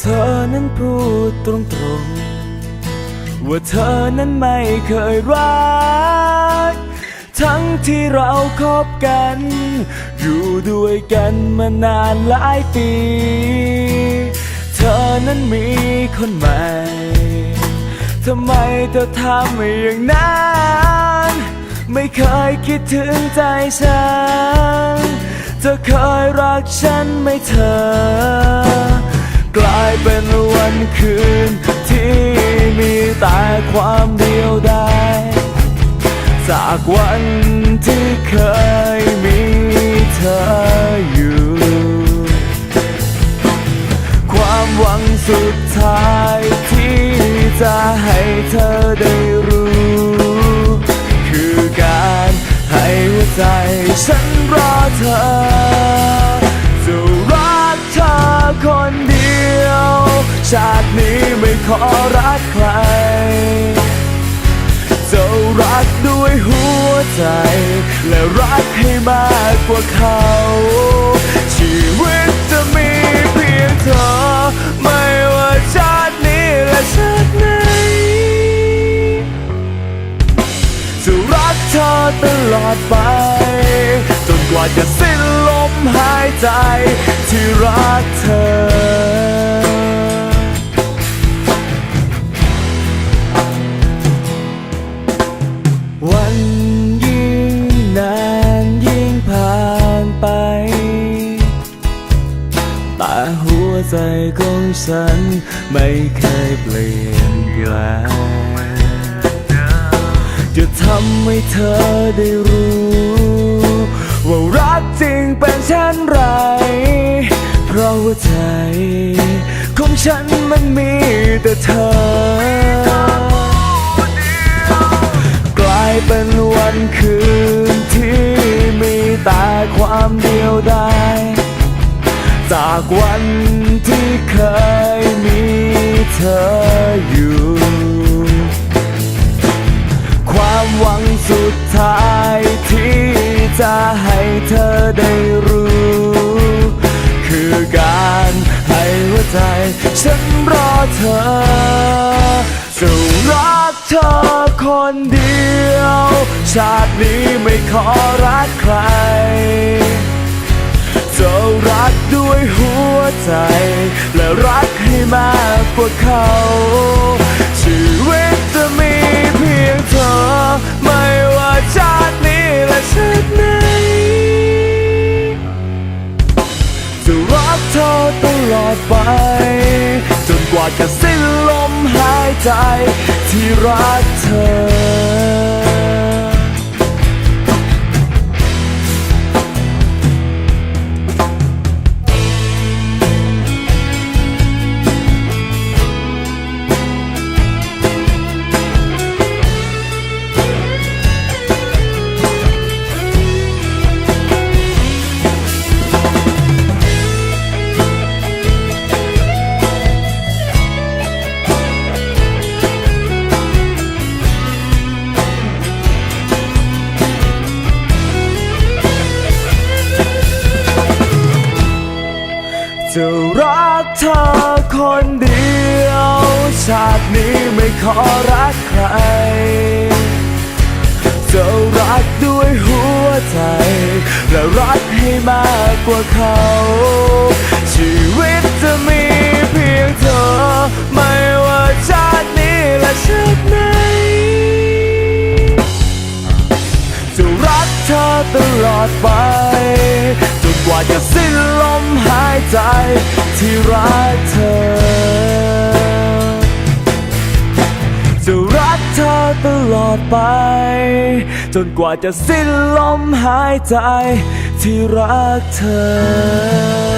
เธอนั้นพูดตรงๆ ว่าเธอนั้นไม่เคยรัก ทั้งที่เราคบกัน อยู่ด้วยกันมานานหลายปี เธอนั้นมีคนใหม่ทำไมเธอทำอย่างนั้นไม่เคยคิดถึงใจฉัน เธอเคยรักฉันไหมเธอ กลายเป็นวันคืน ที่มีแต่ความเดียวดายจากวันที่เคยมีเธออยู่ ความหวังสุดท้ายที่จะให้เธอได้รู้ คือการให้หัวใจฉันรอเธอ ชาตินี้ไม่ขอรักใคร จะรักด้วยหัวใจ และรักให้มากกว่าเขา ชีวิตจะมีเพียงเธอ ไม่ว่าชาตินี้และชาติไหนจะรักเธอตลอดไป จนกว่าจะสิ้นลมหายใจที่รักเธอ แต่หัวใจของฉันไม่เคยเปลี่ยนแปลงจะทำให้เธอได้รู้ ว่ารักจริงเป็นเช่นไร เพราะหัวใจของฉันมันมีแต่เธอากวันที่เคยมีเธออยู่ ความหวังสุดท้ายที่จะให้เธอได้รู้ คือการให้หัวใจ ฉันรอเธอจะรักเธอคนเดียว ชาตินี้ไม่ขอรักใคร กกว่าเขา ชีวิตจะมีเพียงเธอ ไม่ว่าชาตินี้และชาติไหนจะรักเธอตลอดไป จนกว่าจะสิ้นลมหายใจที่รักเธอ จะรักเธอคนเดียวชาตินี้ไม่ขอรักใคร จะรักด้วยหัวใจ และรักให้มากกว่าเขา ชีวิตจะมีเพียงเธอ ไม่ว่าชาตินี้และชาติไหนจะรักเธอตลอดไป ว่าจะสิ้นลมหายใจที่รักเธอ จะรักเธอตลอดไป จนกว่าจะสิ้นลมหายใจที่รักเธอ